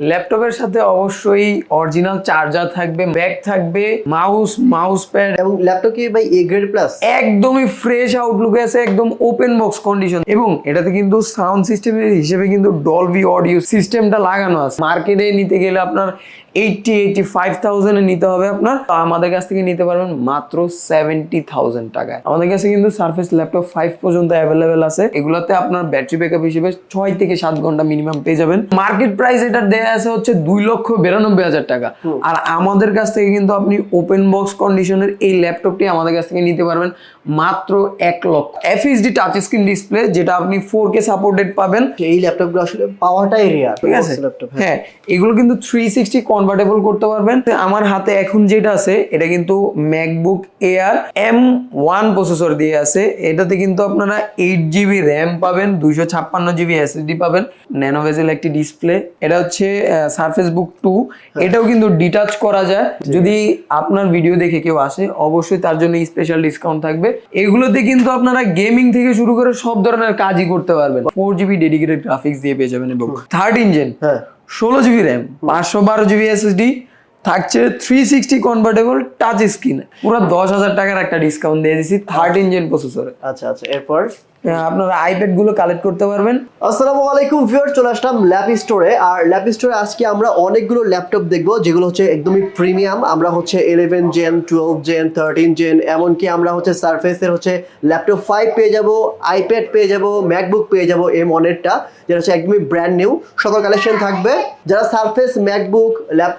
ল্যাপটপের সাথে অবশ্যই অরিজিনাল চার্জার থাকবে ব্যাগ থাকবে মাউস মাউস প্যাড এবং ল্যাপটপ কি ভাই এ গ্রেড প্লাস একদমই ফ্রেশ আউটলুকে আছে একদম ওপেন বক্স কন্ডিশন এবং এটাতে কিন্তু সাউন্ড সিস্টেমের হিসেবে কিন্তু ডলভি অডিও সিস্টেমটা লাগানো আছে। মার্কেটে নিতে গেলে আপনার এইটটি এইটটি ফাইভ থাউজেন্ডে নিতে হবে আপনার। তো আমাদের কাছ থেকে নিতে পারবেন মাত্র সেভেন্টি থাউজেন্ড টাকায়। আমাদের কাছে কিন্তু সার্ফেস ল্যাপটপ ফাইভ পর্যন্ত অ্যাভেলেবেল আছে। এগুলোতে আপনার ব্যাটারি ব্যাকআপ হিসেবে ছয় থেকে সাত ঘণ্টা মিনিমাম পেয়ে যাবেন। মার্কেট প্রাইস এটা দেয়া আছে হচ্ছে দুই লক্ষ বিরানব্বই হাজার টাকা। আর আমাদের কাছ থেকে কিন্তু আপনি ওপেন বক্স কন্ডিশনের এই ল্যাপটপটি আমাদের কাছ থেকে নিতে পারবেন মাত্র এক লক্ষ। এফএসডি টাচ স্ক্রিন ডিসপ্লে যেটা আপনি ফোর কে সাপোর্টেড পাবেন। এই ল্যাপটপগুলো আসলে পাওয়াটাই রেয়ার ঠিক আছে? ল্যাপটপ হ্যাঁ। এগুলো কিন্তু থ্রি সিক্সটি কনভার্টেবল করতে পারবেন। আমার হাতে এখন যেটা আছে এটা কিন্তু MacBook Air M one processor দিয়ে আছে। এটাতে কিন্তু আপনারা এইট জিবি র্যাম পাবেন দুইশো ছাপ্পান্ন জিবি এসএসডি পাবেন ন্যানোভেজেল একটি ডিসপ্লে এটা হচ্ছে সারফেস বুক টু এটাও কিন্তু ডিটাচ করা যায়। যদি আপনার ভিডিও দেখে কেউ আসে অবশ্যই তার জন্য স্পেশাল ডিসকাউন্ট থাকবে। এগুলোতে কিন্তু আপনারা গেমিং থেকে শুরু করে সব ধরনের কাজই করতে পারবেন। ফোর জিবি ডেডিকেটেড গ্রাফিক্স দিয়ে পেয়ে যাবেন এবং থার্ড ইঞ্জিন হ্যাঁ। ষোলো জিবি র্যাম, পাঁচশো বারো জিবি এসএসডি থাকছে three sixty convertible touch screen পুরো দশ হাজার টাকার একটা ডিসকাউন্ট দিয়ে দিছি থার্ড ইঞ্জিন প্রসেসরে আচ্ছা আচ্ছা এরপর? আপনারা আইপ্যাডগুলো কালেক্ট করতে পারবেন। আসসালামু আলাইকুম ভিউয়ার চলে আসলাম ল্যাপ স্টোরে আর ল্যাপ স্টোরে আজকে আমরা অনেকগুলো ল্যাপটপ দেখব, যেগুলো হচ্ছে একদমই প্রিমিয়াম আমরা হচ্ছে eleven gen twelve gen thirteen gen এমনকি আমরা হচ্ছে সারফেসের হচ্ছে ল্যাপটপ ফাইভ পেয়ে যাব আইপ্যাড পেয়ে যাব ম্যাকবুক পেয়ে যাব এম অনেরটা যেটা হচ্ছে একদমই ব্র্যান্ড নিউ সকল কালেকশন থাকবে। যারা সারফেস ম্যাকবুক ল্যাপ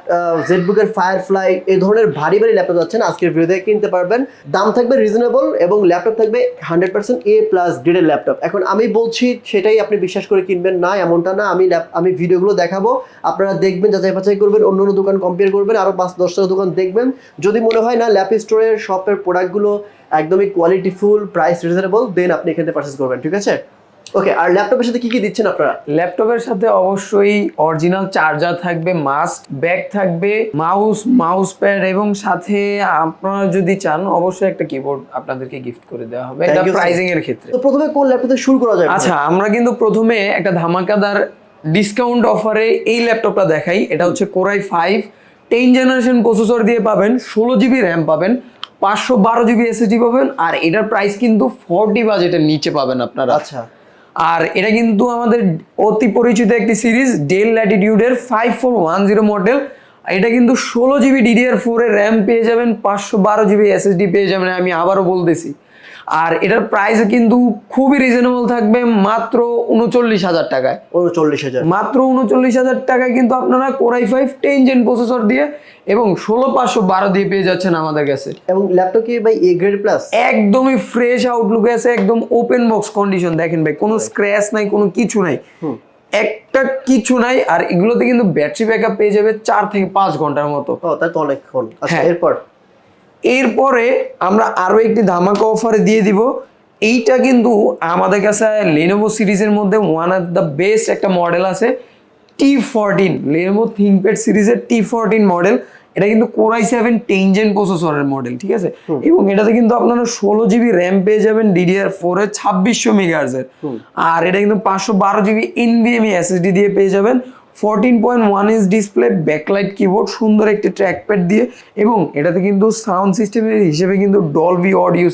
জেটবুকের ফায়ারফ্লাই এই ধরনের ভারী ভারী ল্যাপটপ যাচ্ছেন, আজকের ভিডিওতে কিনতে পারবেন। দাম থাকবে রিজনেবল এবং ল্যাপটপ থাকবে হান্ড্রেড পার্সেন্ট এ প্লাস গ্রেডের ল্যাপটপ এখন আমি বলছি, সেটাই আপনি বিশ্বাস করে কিনবেন। না, এমনটা না। আমি আমি ভিডিওগুলো দেখাবো। আপনারা দেখবেন, যাচাই বাছাই করবেন, অন্য অন্য দোকান কম্পেয়ার করবেন আরও পাঁচ দশটা দোকান দেখবেন। যদি মনে হয় না ল্যাপ স্টোরের শপের প্রোডাক্টগুলো একদমই কোয়ালিটিফুল প্রাইস রিজনেবল দেন আপনি এখানে পারচেস করবেন, ঠিক আছে? ওকে আর ল্যাপটপের সাথে কি কি দিচ্ছেন আপনারা? ল্যাপটপের সাথে অবশ্যই অরিজিনাল চার্জার থাকবে মাস্ক ব্যাগ থাকবে মাউস মাউস প্যাড এবং সাথে আপনারা যদি চান অবশ্যই একটা কিবোর্ড আপনাদেরকে গিফট করে দেওয়া হবে। এটা. প্রাইজিং এর ক্ষেত্রে। তো প্রথমে কোন ল্যাপটপ থেকে শুরু করা যায়? আচ্ছা আমরা কিন্তু প্রথমে একটা ধামাকাদার ডিসকাউন্ট অফারে এই ল্যাপটপটা দেখাই। এটা হচ্ছে core i five ten generation processor দিয়ে পাবেন ষোলো জিবি র্যাম পাবেন পাঁচশো বারো জিবি এসএসডি পাবেন আর এটার প্রাইস কিন্তু ফোরটি বাজেটের নিচে পাবেন আপনারা। আচ্ছা। আর এটা কিন্তু আমাদের অতি পরিচিত একটি series Dell ল্যাটিটিউডের five four one zero model এটা কিন্তু ষোলো জিবি ডিডিআর ফোরের র্যাম পেয়ে যাবেন, পাঁচশো বারো জিবি এসএসডি পেয়ে যাবেন, আমি আবারও বলতেছি। আর এটার প্রাইস কিন্তু খুবই রিজনেবল থাকবে মাত্র উনচল্লিশ হাজার টাকায়। উনচল্লিশ হাজার। মাত্র উনচল্লিশ হাজার টাকায় কিন্তু আপনারা core i five ten gen processor দিয়ে এবং ষোলো পাঁচশো বারো দিয়ে পেয়ে যাচ্ছেন আমাদের কাছে। এবং ল্যাপটপ কি ভাই এ গ্রেড প্লাস একদমই ফ্রেশ আউটলুকে আছে একদম ওপেন বক্স কন্ডিশন দেখেন ভাই কোনো স্ক্র্যাচ নাই কোনো কিছু নাই। একটা কিছু নাই আর এগুলোতে কিন্তু ব্যাটারি ব্যাকআপ পেয়ে যাবে চার থেকে পাঁচ ঘণ্টার মতো। ও তো অনেকক্ষণ। আচ্ছা হ্যাঁ। এরপর? এরপরে আমরা আরও একটি ধামাকা অফারে দিয়ে দিব। এইটা কিন্তু আমাদের কাছে লেনোভো সিরিজের মধ্যে ওয়ান অফ দ্য বেস্ট একটা মডেল আছে টি ফোরটিন লেনোভো থিঙ্কপ্যাড সিরিজের টি ফোরটিন মডেল এটা কিন্তু কোরাই সেভেন টেনজেন প্রসেসরের মডেল ঠিক আছে? এবং এটাতে কিন্তু আপনারা ষোলো জিবি র্যাম পেয়ে যাবেন ডিডিআর ফোর এর ছাব্বিশশো মেগাহার্জের আর এটা কিন্তু পাঁচশো বারো জিবি এনভিএমই এসএসডি দিয়ে পেয়ে যাবেন। Fourteen point one inch display backlight keyboard সুন্দর একটি ট্র্যাকপ্যাড দিয়ে এবং এটাতে কিন্তু সাউন্ড সিস্টেমের হিসেবে কিন্তু ডলবি অডিও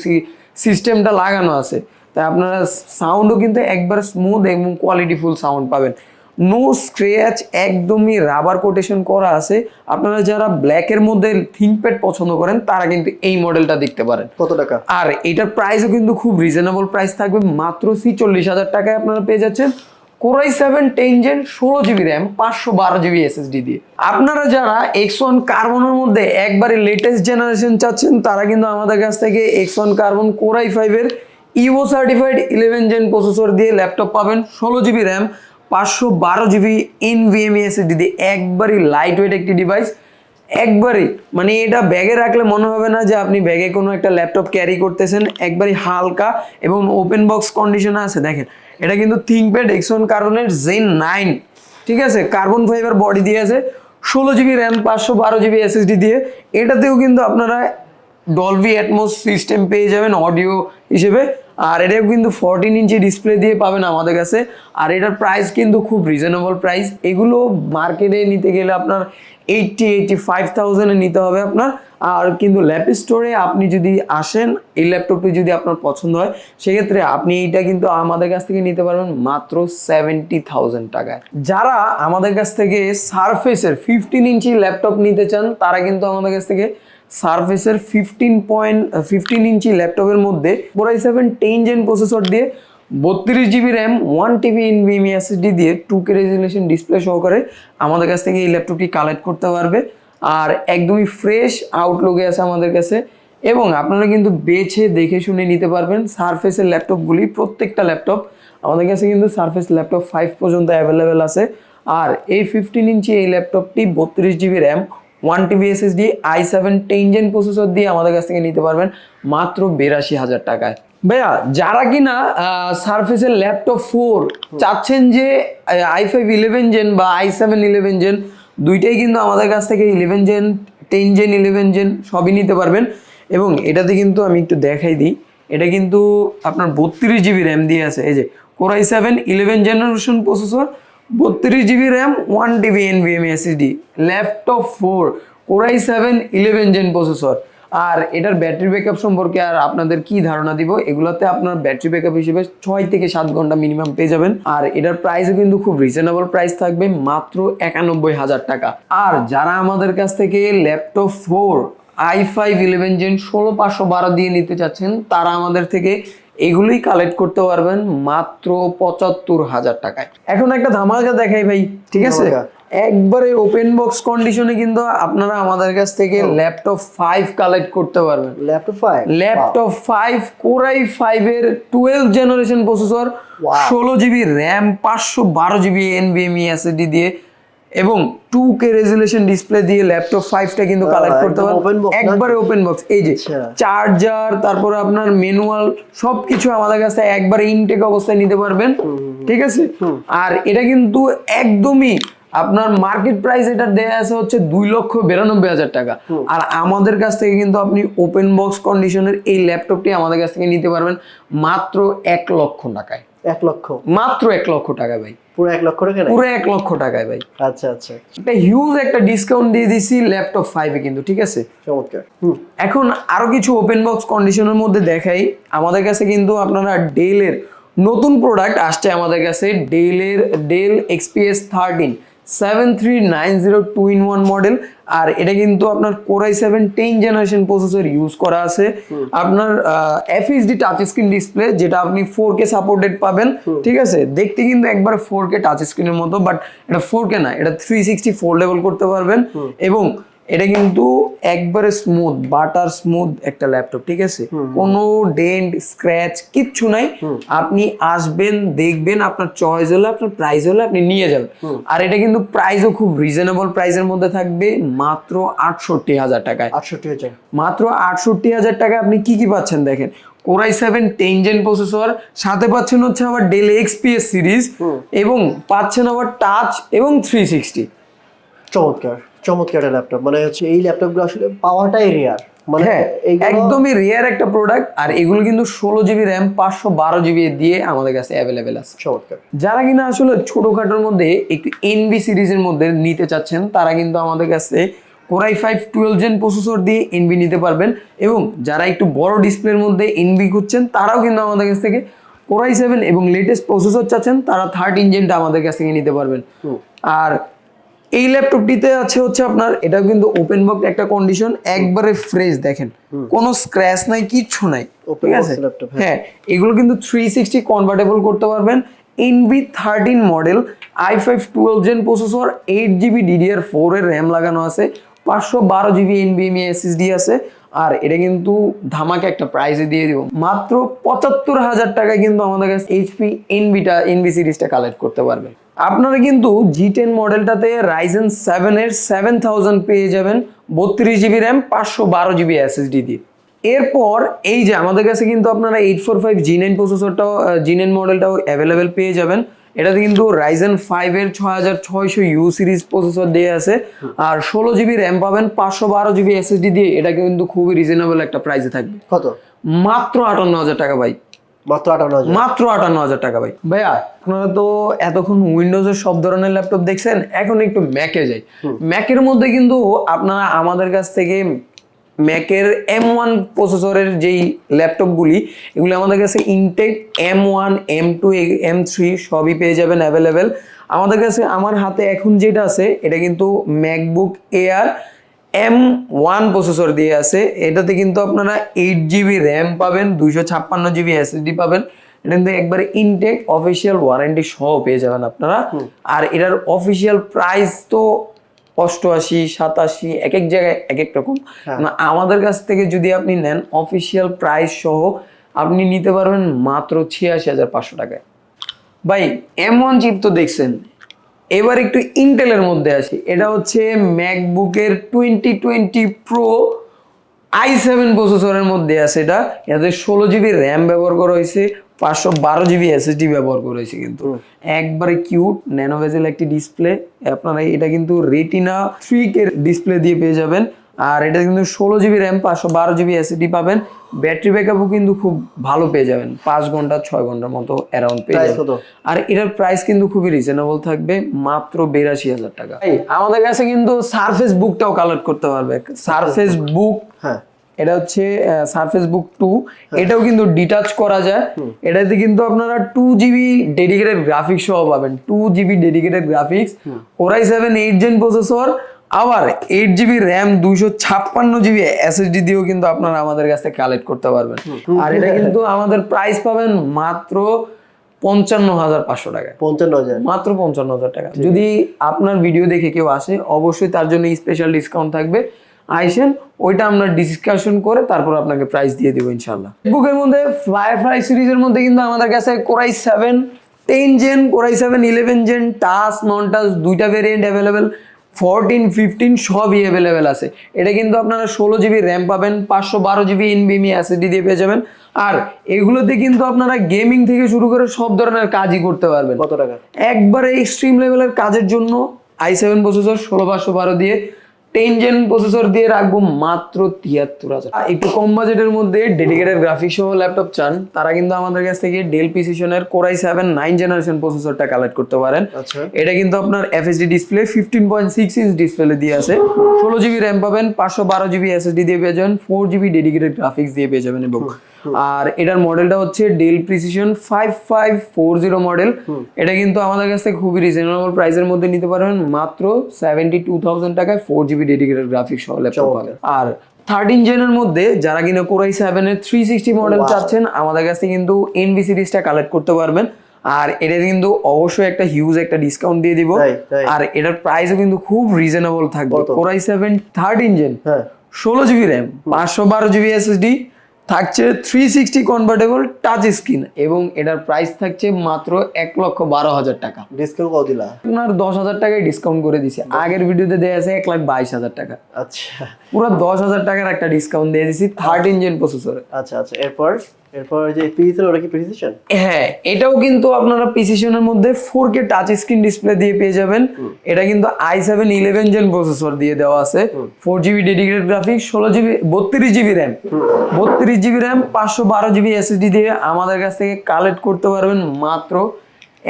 সিস্টেমটা লাগানো আছে। তাই আপনারা সাউন্ডও কিন্তু একবার স্মুথ এবং কোয়ালিটিফুল সাউন্ড পাবেন। নো স্ক্র্যাচ একদমই রাবার কোটেশন করা আছে। আপনারা যারা ব্ল্যাকের মধ্যে থিঙ্কপ্যাড পছন্দ করেন তারা কিন্তু এই মডেলটা দেখতে পারেন। কত টাকা? আর এটার প্রাইসও কিন্তু খুব রিজনেবল প্রাইস থাকবে। মাত্র ছিচল্লিশ হাজার টাকায় আপনারা পেয়ে যাচ্ছেন। Core i seven ten gen ষোলো জিবি র্যাম পাঁচশো বারো জিবি এসএসডি দিয়ে। আপনারা যারা এক্স ওয়ান কার্বনের মধ্যে একবারে লেটেস্ট জেনারেশন চাচ্ছেন, তারা কিন্তু আমাদের কাছ থেকে X one carbon core i ফাইভের Evo certified eleven gen processor দিয়ে ল্যাপটপ পাবেন, ষোলো জিবি র্যাম পাঁচশো বারো জিবি এন এসএসডি দিয়ে। একবারই লাইট ওয়েট একটি ডিভাইস একবারই মানে এটা ব্যাগে রাখলে মনে হবে না যে আপনি ব্যাগে কোনো একটা ল্যাপটপ ক্যারি করতেছেন, একবারে হালকা এবং ওপেন বক্স কন্ডিশনে আছে, দেখেন। এটা কিন্তু থিঙ্কপ্যাড এক্সন কার্বনের জেন নাইন ঠিক আছে? কার্বন ফাইবার বডি দিয়ে আছে, ষোলো জিবি র্যাম পাঁচশো বারো জিবি এসএসডি দিয়ে। এটাতেও কিন্তু আপনারা ডলভি অ্যাটমোস সিস্টেম পেয়ে যাবেন অডিও হিসেবে। আর এটা কিন্তু ফোরটিন ইঞ্চি ডিসপ্লে দিয়ে পাবেন আমাদের কাছে। আর এটার প্রাইস কিন্তু খুব রিজনেবল প্রাইস এগুলো মার্কেটে নিতে গেলে আপনার এইটটি এইটটি ফাইভ থাউজেন্ডে নিতে হবে আপনার। আর কিন্তু ল্যাপ স্টোরে আপনি যদি আসেন, এই ল্যাপটপটি যদি আপনার পছন্দ হয়, সেক্ষেত্রে আপনি এইটা কিন্তু আমাদের কাছ থেকে নিতে পারবেন মাত্র সেভেন্টি থাউজেন্ড টাকায়। যারা আমাদের কাছ থেকে সারফেসের ফিফটিন ইঞ্চি ল্যাপটপ নিতে চান, তারা কিন্তু আমাদের কাছ থেকে সারফেসের ফিফটিন পয়েন্ট ফিফটিন ইঞ্চি ল্যাপটপের মধ্যে four i seven ten gen processor দিয়ে বত্রিশ GB RAM one TB NVMe SSD দিয়ে টু কে রেজুলেশন ডিসপ্লে সহকারে আমাদের কাছ থেকে এই ল্যাপটপটি কালেক্ট করতে পারবে। আর একদমই ফ্রেশ আউটলুকে আছে আমাদের কাছে। এবং আপনারা কিন্তু বেছে দেখে শুনে নিতে পারবেন সারফেসের ল্যাপটপগুলি, প্রত্যেকটা ল্যাপটপ। আমাদের কাছে কিন্তু সারফেস ল্যাপটপ ফাইভ পর্যন্ত অ্যাভেলেবেল আছে। আর এই ফিফটিন ইঞ্চি এই ল্যাপটপটি বত্রিশ GB RAM one TB SSD i seven ten gen processor দিয়ে আমাদের কাছ থেকে নিতে পারবেন মাত্র বিরাশি হাজার টাকায়। ভাইয়া, যারা কিনা সার্ফেসের ল্যাপটপ ফোর চাচ্ছেন যে আই ফাইভ ইলেভেন জেন বা আই সেভেন ইলেভেন জেন দুইটাই কিন্তু আমাদের কাছ থেকে eleven gen ten gen eleven gen সবই নিতে পারবেন। এবং এটাতে কিন্তু আমি একটু দেখাই দিই, এটা কিন্তু আপনার বত্রিশ জিবি র্যাম দিয়ে আছে। এই যে core i seven eleven generation processor বত্রিশ GB RAM one TB NVMe SSD laptop four core i seven eleven gen processor আর এটার ব্যাটারি ব্যাকআপ সম্পর্কে আর আপনাদের কি ধারণা দিব, এগুলোতে আপনার ব্যাটারি ব্যাকআপ হিসেবে ছয় থেকে সাত ঘণ্টা মিনিমাম পেয়ে যাবেন। আর এটার প্রাইসও কিন্তু খুব রিজনেবল প্রাইস থাকবে, মাত্র একানব্বই হাজার টাকা। আর যারা আমাদের কাছ থেকে laptop four i five eleven gen ষোলো পাঁচশো বারো দিয়ে নিতে চাচ্ছেন, তারা আমাদের থেকে এগুলোই কালেক্ট করতে পারবেন মাত্র পঁচাত্তর হাজার টাকায়। এখন একটা ধামাকা দেখাই ভাই ঠিক আছে? একবারে ওপেন বক্স কন্ডিশনে কিন্তু আপনারা আমাদের কাছ থেকে ল্যাপটপ ফাইভ কালেক্ট করতে পারবেন। Laptop five laptop five core i ফাইভের টুয়েলভ জেনারেশন প্রসেসর ষোলো জিবি র্যাম পাঁচশো বারো জিবি এনভিএমই এসএসডি দিয়ে এবং টু কে রেজুলেশন ডিসপ্লে দিয়ে ল্যাপটপ ফাইভটা কিন্তু কালেক্ট করতে একদম পারবেন একবারে ওপেন বক্স এই যে আচ্ছা। চার্জার তারপরে আপনার ম্যানুয়াল সবকিছু আমাদের কাছে একবারে ইনটেক অবস্থায় নিতে পারবেন। ঠিক আছে? আর এটা কিন্তু একদমই আপনার মার্কেট প্রাইস এটা দেয়া আছে হচ্ছে দুই লক্ষ বিরানব্বই হাজার টাকা। আর আমাদের কাছ থেকে কিন্তু আপনি ওপেন বক্স কন্ডিশনের এই ল্যাপটপটি আমাদের কাছ থেকে নিতে পারবেন মাত্র এক লক্ষ টাকায়। এক লক্ষ। মাত্র এক লক্ষ টাকা ভাই। পুরো এক লক্ষ টাকা পুরো এক লক্ষ টাকায় ভাই। আচ্ছা আচ্ছা। একটা হিউজ একটা ডিসকাউন্ট দিয়ে দিছি ল্যাপটপ ফাইভে কিন্তু ঠিক আছে? চমৎকার। এখন আরও কিছু ওপেন বক্স কন্ডিশনের মধ্যে দেখাই। আমাদের কাছে কিন্তু আপনারা ডেলের নতুন প্রোডাক্ট আসছে আমাদের কাছে ডেলের Dell XPS thirteen seven three nine zero two in one model আর এটা কিন্তু আপনার core i seven ten generation processor use করা আছে। আপনার এফএসডি টাচ স্ক্রিন ডিসপ্লে যেটা আপনি ফোর কে সাপোর্টেড পাবেন ঠিক আছে? দেখতে কিন্তু একবার ফোর কে টাচ স্ক্রিনের মতো বাট এটা ফোর কে না এটা থ্রি সিক্সটি ফোর লেভেল করতে পারবেন এবং এটা কিন্তু একবারে স্মুথ বাটার স্মুথ একটা ল্যাপটপ ঠিক আছে? কোনো ডেন্ট স্ক্র্যাচ কিচ্ছু নাই। আপনি আসবেন দেখবেন আপনার চয়েস হলে আপনার প্রাইস হলে আপনি নিয়ে যাবেন। আর এটা কিন্তু প্রাইসও খুব রিজনেবল প্রাইসের মধ্যে থাকবে মাত্র আটষট্টি হাজার টাকায়। আটষট্টি হাজার। মাত্র আটষট্টি হাজার টাকা আপনি কি কি পাচ্ছেন দেখেন? Core i seven ten gen processor সাথে পাচ্ছেন হচ্ছে আবার ডেল এক্সপিএস সিরিজ এবং পাচ্ছেন আবার টাচ এবং থ্রি সিক্সটি চমৎকার। চমৎকার একটা ল্যাপটপ মানে হচ্ছে এই ল্যাপটপগুলো আসলে পাওয়াটাই রেয়ার মানে হ্যাঁ একদমই রেয়ার একটা প্রোডাক্ট আর এগুলো কিন্তু ষোলো জিবি র্যাম পাঁচশো বারো জিবি দিয়ে আমাদের কাছে অ্যাভেলেবেল আছে। চমৎকার। যারা কিনা আসলে ছোটখাটোর মধ্যে একটু এনবি সিরিজের মধ্যে নিতে চাচ্ছেন তারা কিন্তু আমাদের কাছে core i five twelve gen processor দিয়ে এনবি নিতে পারবেন। এবং যারা একটু বড় ডিসপ্লের মধ্যে এনবি খুঁজছেন তারাও কিন্তু আমাদের কাছ থেকে কোরাই সেভেন এবং লেটেস্ট প্রসেসর চাচ্ছেন তারা থার্ড ইঞ্জিনটা আমাদের কাছ থেকে নিতে পারবেন। আর এই ল্যাপটপটিতে আছে হচ্ছে আপনার এটা কিন্তু ওপেন বক্স একটা কন্ডিশন একবারে ফ্রেশ দেখেন। কোনো স্ক্র্যাচ নাই কিচ্ছু নাই। ঠিক আছে? laptop, হ্যাঁ। এগুলো কিন্তু থ্রি সিক্সটি কনভার্টেবল করতে পারবেন। Envy thirteen model i five twelve gen processor eight GB DDR four এর র্যাম লাগানো আছে পাঁচশো বারো জিবি এনবিএমই এসএসডি আছে আর এটা কিন্তু ধামাকে একটা প্রাইসে দিয়ে দিব। মাত্র পঁচাত্তর হাজার টাকায় কিন্তু আমাদের কাছে এইচপি এনবিটা এনবি সিরিজটা কালেক্ট করতে পারবেন। আপনারা কিন্তু জি টেন মডেলটাতে রাইজেন সেভেন এর সেভেন থাউজেন্ড পেয়ে যাবেন বত্রিশ জিবি র্যাম পাঁচশো বারো জিবি এসএসডি দিয়ে। এরপর এই যে আমাদের কাছে কিন্তু আপনারা eight four five G nine প্রসেসরটাও G nine মডেলটাও অ্যাভেলেবেল পেয়ে যাবেন। এটাতে কিন্তু রাইজেন ফাইভ এর ছয় হাজার ছয়শো ইউ সিরিজ প্রসেসর দিয়ে আছে। আর ষোলো জিবি র্যাম পাবেন পাঁচশো বারো জিবি এসএসডি দিয়ে। এটা কিন্তু খুবই রিজনেবল একটা প্রাইসে থাকবে। কত? মাত্র আটান্ন হাজার টাকা ভাই। মাত্র আটান্ন হাজার। মাত্র আটান্ন হাজার টাকা ভাই। ভাইয়া আপনারা তো এতক্ষণ উইন্ডোজের সব ধরনের ল্যাপটপ দেখছেন এখন একটু ম্যাকে যাই। ম্যাকের মধ্যে কিন্তু আপনারা আমাদের কাছ থেকে ম্যাকের এম ওয়ান প্রসেসরের যেই ল্যাপটপগুলি এগুলি আমাদের কাছে intact M one M two M three সবই পেয়ে যাবেন অ্যাভেলেবেল আমাদের কাছে আমার হাতে এখন যেটা আছে এটা কিন্তু MacBook Air M one processor দিয়ে আছে। এটাতে কিন্তু আপনারা এইট জিবি র্যাম পাবেন দুইশো ছাপ্পান্ন জিবি এসএসডি পাবেন। এটা কিন্তু একবারে ইনটেক অফিসিয়াল ওয়ারেন্টি সহ পেয়ে যাবেন আপনারা। আর এটার অফিসিয়াল প্রাইস তো অষ্টআশি সাতাশি এক এক জায়গায় এক এক রকম না, আমাদের কাছ থেকে যদি আপনি নেন অফিসিয়াল প্রাইস সহ আপনি নিতে পারবেন মাত্র ছিয়াশি হাজার পাঁচশো টাকায়। ভাই এম ওয়ান চিপ তো দেখছেন এবার একটু ইন্টেলের মধ্যে আসি। এটা হচ্ছে ম্যাকবুকের twenty twenty pro i seven প্রসেসরের মধ্যে আছে এটা। এতে ষোলো জিবি র্যাম ব্যবহার করা হয়েছে পাঁচশো বারো জিবি এসএসডি ব্যবহার করা হয়েছে কিন্তু। একবারে কিউট ন্যানোভেজেল একটি ডিসপ্লে আপনারা এটা কিন্তু রেটিনা থ্রি কে ডিসপ্লে দিয়ে পেয়ে যাবেন। আর এটা কিন্তু ষোলো জিবি র্যাম পাঁচশো বারো জিবি এসএসডি পাবেন। ব্যাটারি ব্যাকআপও কিন্তু খুব ভালো পেয়ে যাবেন। পাঁচ ঘণ্টা ছয় ঘণ্টার মতো অ্যারাউন্ড পেয়ে যাবেন। আর এটার প্রাইস কিন্তু খুবই রিজনেবল থাকবে মাত্র বিরাশি হাজার টাকা। আমাদের কাছে কিন্তু সারফেস বুকটাও কালেক্ট করতে পারবে। সারফেস বুক হ্যাঁ। এটা হচ্ছে সারফেস বুক টু এটাও কিন্তু ডিটাচ করা যায়। এটাতে কিন্তু আপনারা টু জিবি ডেডিকেটেড গ্রাফিক্স সহ পাবেন। Two GB dedicated graphics core i seven eight gen processor আবার এইট জিবি র্যাম দুইশো ছাপ্পান্ন জিবি এসএসডি দিয়েও কিন্তু আপনারা আমাদের কাছে কালেক্ট করতে পারবেন। আর এটা কিন্তু আমাদের প্রাইস পাবেন মাত্র পঞ্চান্ন হাজার পাঁচশো টাকায় পঞ্চান্ন হাজার মাত্র পঞ্চান্ন হাজার টাকা যদি আপনার ভিডিও দেখে কেউ আসে অবশ্যই তার জন্য স্পেশাল ডিসকাউন্ট থাকবে। আইসেন ওইটা আমরা ডিসকাশন করে তারপর আপনাকে প্রাইস দিয়ে দেবো ইনশাল্লাহ বুকের মধ্যে ফায়ারফ্লাই সিরিজের মধ্যে কিন্তু আমাদের কাছে core i seven ten gen core i seven eleven gen touch non touch দুইটা ভেরিয়েন্ট অ্যাভেলেবেল ফোরটিন ফিফটিন সবই অ্যাভেলেবেল আছে। এটা কিন্তু আপনারা ষোলো জিবি র্যাম পাবেন পাঁচশো বারো জিবি এনবিএমই অ্যাসিডি দিয়ে পেয়ে যাবেন। আর এগুলোতে কিন্তু আপনারা গেমিং থেকে শুরু করে সব ধরনের কাজই করতে পারবেন। কত টাকা? একবারে এক্সট্রিম লেভেলের কাজের জন্য আই সেভেন প্রসেসর ষোলো পাঁচশো বারো দিয়ে টেন জেন প্রসেসর দিয়ে রাখব মাত্র তিয়াত্তর হাজার। একটু কম বাজেটের মধ্যে ডেডিকেটেড গ্রাফিক্স সহ ল্যাপটপ চান তারা কিন্তু আমাদের কাছ থেকে Dell পিসিশনের core i seven nine generation প্রসেসরটা collect করতে পারেন। আচ্ছা। এটা কিন্তু আপনার FHD display fifteen point six inch display দিয়ে আছে। ষোলো জিবি র্যাম পাবেন পাঁচশো বারো জিবি এসএসডি দিয়ে পেয়ে যাবেন ফোর জিবি ডেডিকেটেড গ্রাফিক্স দিয়ে পেয়ে যাবেন এবং আর এটার মডেলটা হচ্ছে Dell Precision five five four zero model এটা কিন্তু আমাদের কাছ থেকে খুবই রিজনেবল প্রাইসের মধ্যে নিতে পারবেন। মাত্র সেভেন্টি টু থাউজেন্ড টাকায় ফোর জিবি ডেডিকেটেড গ্রাফিক্স সহ ল্যাপটপ পাবেন। আর থার্টিন জেনের মধ্যে যারা কিনা কোরাই সেভেনের থ্রি সিক্সটি মডেল চাচ্ছেন আমাদের কাছ থেকে কিন্তু এনবি সিরিজটা কালেক্ট করতে পারবেন। আর এটা কিন্তু অবশ্যই একটা হিউজ একটা ডিসকাউন্ট দিয়ে দিব। আর এটার প্রাইসও কিন্তু খুব রিজনেবল থাকবে। Core i seven third engine ষোলো জিবি র্যাম পাঁচশো বারো জিবি এসএসডি থাকছে three sixty convertible touch screen এবং এটার প্রাইস থাকছে মাত্র এক লক্ষ বারো হাজার টাকা। ডিসকাউন্ট কত দিলা? আপনার দশ হাজার টাকায় ডিসকাউন্ট করে দিছে। আগের ভিডিওতে দেওয়া আছে এক লাখ বাইশ হাজার টাকা। আচ্ছা। পুরো দশ হাজার টাকার একটা ডিসকাউন্ট দিয়ে দিছি থার্ড ইঞ্জিন প্রসেসরে আচ্ছা আচ্ছা। এরপর? এরপর যে পিসির ওটা কি প্রিসিশন হ্যাঁ এটাও কিন্তু আপনারা প্রিসিশনের মধ্যে ফোর টাচ স্ক্রিন ডিসপ্লে দিয়ে পেয়ে যাবেন। এটা কিন্তু i seven eleven gen processor দিয়ে দেওয়া আছে। ফোর জিবি ডেডিকেটেড গ্রাফিক্স ষোলো জিবি বত্রিশ জিবি র্যাম বত্রিশ জিবি র্যাম পাঁচশো বারো জিবি এসএসডি দিয়ে আমাদের কাছ থেকে কালেক্ট করতে পারবেন মাত্র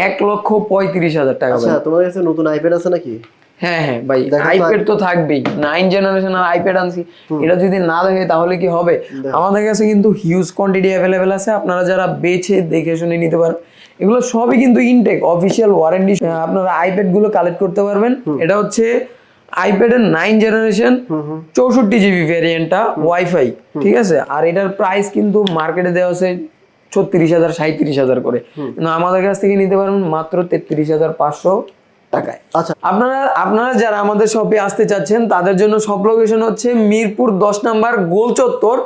এক লক্ষ পঁয়ত্রিশ হাজার টাকা। আচ্ছা তোমার কাছে নতুন আইপ্যাড আছে নাকি? হ্যাঁ হ্যাঁ ভাই দেখো আইপ্যাড তো থাকবেই। নাইন জেনারেশনের আইপ্যাড আনছি। এটা যদি না দেখে তাহলে কি হবে? আমাদের কাছে কিন্তু হিউজ কোয়ান্টিটি অ্যাভেলেবেল আছে। আপনারা যারা বেছে দেখে শুনে নিতে পারেন। এগুলো সবই কিন্তু ইনটেক অফিসিয়াল ওয়ারেন্টি আপনারা আইপ্যাডগুলো কালেক্ট করতে পারবেন। এটা হচ্ছে আইপ্যাডের নাইন জেনারেশন চৌষট্টি জিবি ভ্যারিয়েন্টটা ওয়াইফাই ঠিক আছে? আর এটার প্রাইস কিন্তু মার্কেটে দেওয়া আছে ছত্রিশ হাজার সাঁত্রিশ হাজার করে। কিন্তু আমাদের কাছ থেকে নিতে পারবেন মাত্র তেত্রিশ হাজার পাঁচশো টাকায়। আচ্ছা আপনারা আপনারা যারা আমাদের শপে আসতে চাচ্ছেন তাদের জন্য সব লোকেশন হচ্ছে মিরপুর দশ নাম্বার গোল চত্বর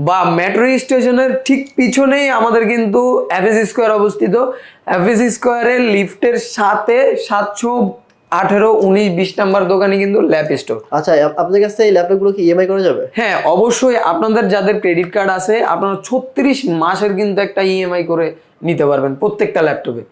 বা মেট্রো স্টেশনের ঠিক পিছনেই আমাদের কিন্তু এফএস স্কোয়ার অবস্থিত। এফএস স্কোয়ারের লিফটের সাথে সাতশো আঠেরো উনিশ বিশ নাম্বার দোকানে কিন্তু ল্যাপ স্টোর আচ্ছা আপ- আপনাদের কাছে এই ল্যাপটপগুলো কি ইএমআই করা যাবে? হ্যাঁ অবশ্যই আপনাদের যাদের ক্রেডিট কার্ড আছে আপনারা ছত্রিশ মাসের কিন্তু একটা ইএমআই করে নিতে পারবেন প্রত্যেকটা ল্যাপটপে